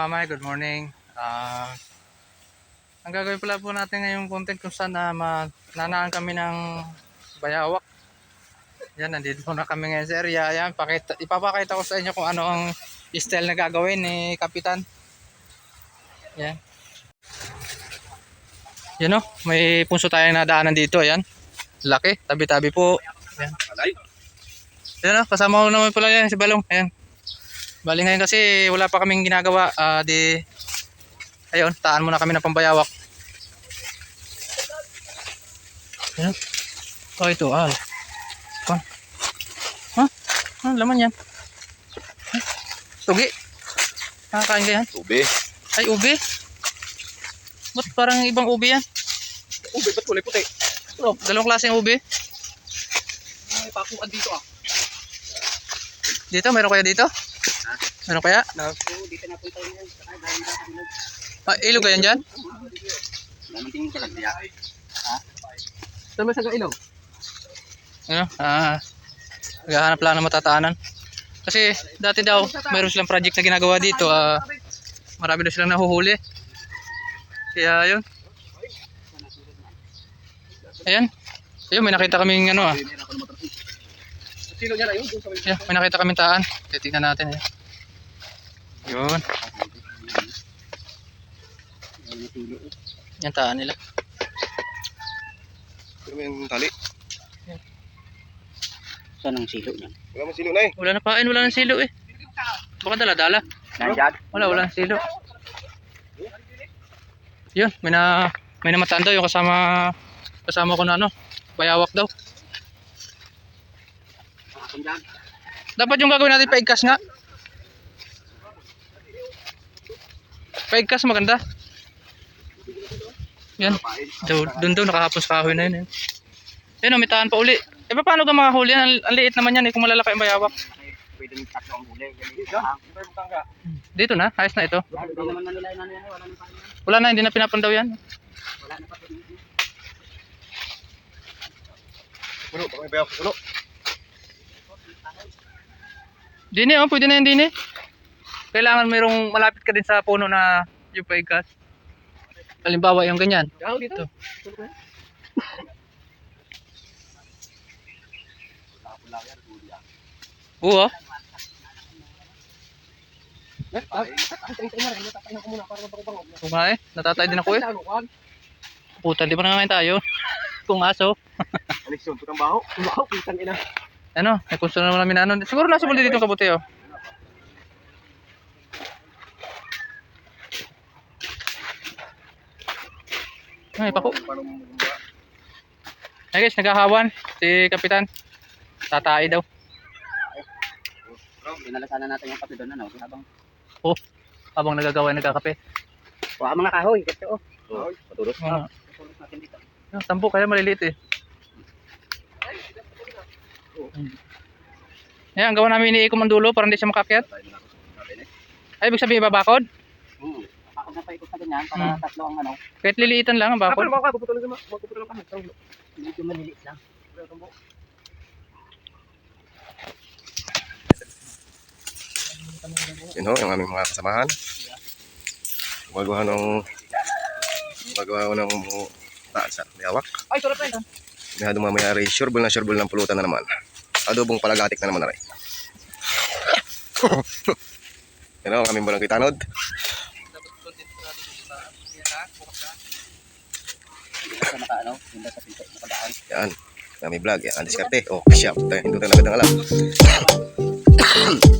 Ay mga kamamay, good morning. Ah, ang gagawin pala po natin ngayong content kung saan na nanaan kami ng bayawak. Yan, nandito na kami ngayon sa area. Yan, pakita, ipapakita ko sa inyo kung ano ang style na gagawin ni Kapitan. Yan. Yan o, may punso tayong nadaanan dito. Yan. Laki, tabi-tabi po. Yan. Yan o, kasama ko naman pala yan si Balong. Ayan. Bali ngayon kasi wala pa kaming ginagawa. Ah, di ayun, taan muna kami ng pambayawak. Ayun. Oh, ito, al. Kon. Ha? Ano laman yan? Huh? Tugi. Nakakain ka yan? Ube. Ay, ube. Ba't parang ibang ube yan? Ube, ba't kulay puti? Oh, dalawang klaseng ube. May pakuan dito ah. Dito, meron kaya dito? Dito sa ilog. Ah, ilog kaya dyan? Ha? Sama sa ilog. Ano? Ah, naghahanap lang ng matataanan. Kasi dati daw, mayroon silang project na ginagawa dito. Ah, marami daw silang nahuhuli. Kaya yun. Ayan. Ayun, may nakita kaming ano ah. Sino niya na yun? Sa may- nakita kaming taan. Titignan natin eh. Yun. Yan taan nila. Sino may yung tali? Saan ang silo niya? Wala man sino na eh. Wala na pain, wala na silo eh. Baka dala-dala. Wala, wala na silo. Yun, may na may namataan daw yung kasama kasama ko na ano, bayawak daw. Dapat yung gagawin natin paigkas nga. Paigkas maganda. Yan. Doon doon nakahapon sa kahoy na yun. Eh. Yan, umitaan pa uli. Eh paano ka makahuli? Ang, ang liit naman yan eh kung malalaki ang bayawak. Dito na, ayos na ito. Ano yan. Wala na yan. Hindi na pinapandaw yan. Wala na pa yan. Puno, baka may bayaw. Puno. Dini oh, pwede na yan dini. Kailangan mayroong malapit ka din sa puno na yung paigkas. Halimbawa yung ganyan. Yaw dito. Ito. Oo. oh. Oo nga eh. Natatay din ako eh. Puta, di ba na ngayon tayo? Kung aso. Yun, putang baho. Baho, putang ina. Ano, may gusto na namin na ano. Siguro nasa muli dito ang kabuti oh. Ay, pako. Ay guys, naghahawan. Si Kapitan. Tatay daw. Dinala sana natin yung kape doon. Ano? Habang Oh, habang nagagawa nagkakape. Kuha mga kahoy. Kasi oh. Baho. Matulog. Ah. Matulog natin dito. Tambo kaya maliliit eh. Ayan, ang gawa namin iniikom ang dulo para hindi siya makakyat. Ay, ibig sabihin babakod? Hmm. Ako na pa ikot na ganyan. Para Hmm. tatlo ang ano. Kahit liliitan lang ang bakod. Kapag mga kaputulan ka, magpuputulan ka. Medyo maliliit lang. Yun ho, yung aming mga kasamahan. Gumagawa ng gumagawa ng taan sa bayawak. Ay, sarap na ito. May hadong mamayari, sureball na sureball ng pulutan na naman. Adobong palagatik na naman na rin. Yan ho, ang aming barangay tanod. Ano. Hindi. Yan, aming vlog. Yan, ang diskarte. Oh, siya, hindutan na agad ang alam.